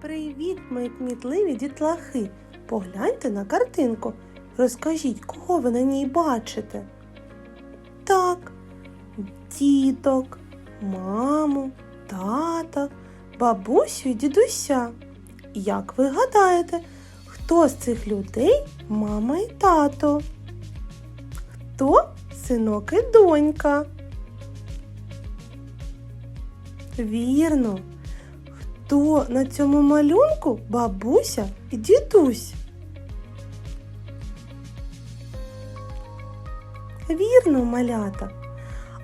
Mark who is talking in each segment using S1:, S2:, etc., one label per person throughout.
S1: Привіт, мої кмітливі дітлахи! Погляньте на картинку. Розкажіть, кого ви на ній бачите? Так, діток, маму, тата, бабусю і дідуся. Як ви гадаєте, хто з цих людей мама і тато? Хто синок і донька? Вірно. Хто на цьому малюнку бабуся і дідусь? Вірно, малята.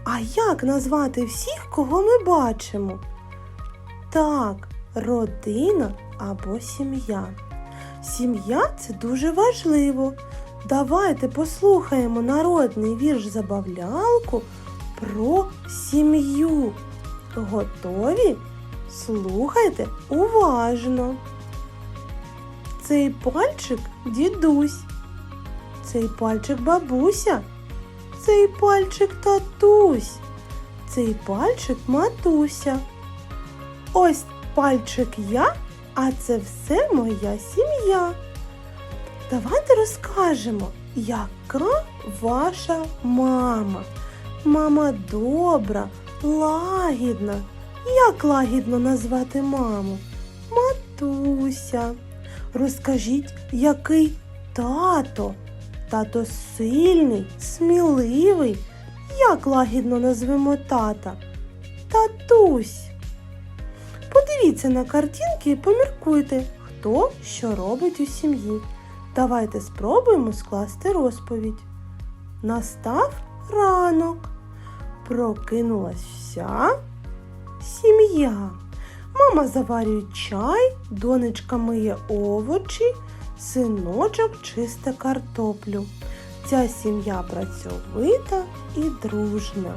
S1: А як назвати всіх, кого ми бачимо? Так, родина або сім'я. Сім'я це дуже важливо. Давайте послухаємо народний вірш забавлялку про сім'ю. Готові? Слухайте уважно. Цей пальчик дідусь, цей пальчик бабуся, цей пальчик татусь, цей пальчик матуся. Ось пальчик я, а це все моя сім'я. Давайте розкажемо, яка ваша мама. Мама добра, лагідна. Як лагідно назвати маму? Матуся. Розкажіть, який тато? Тато сильний, сміливий. Як лагідно назвемо тата? Татусь. Подивіться на картинки і поміркуйте, хто що робить у сім'ї. Давайте спробуємо скласти розповідь. Настав ранок. Прокинулась вся сім'я. Мама заварює чай, донечка миє овочі, синочок чисте картоплю. Ця сім'я працьовита і дружна.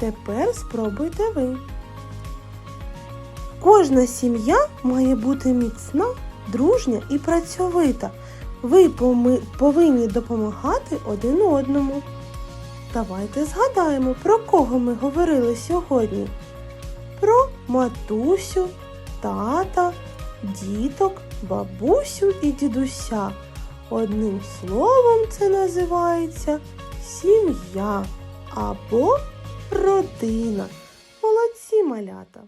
S1: Тепер спробуйте ви. Кожна сім'я має бути міцна, дружня і працьовита. Ви повинні допомагати один одному. Давайте згадаємо, про кого ми говорили сьогодні. Матусю, тата, діток, бабусю і дідуся. Одним словом це називається сім'я або родина. Молодці малята!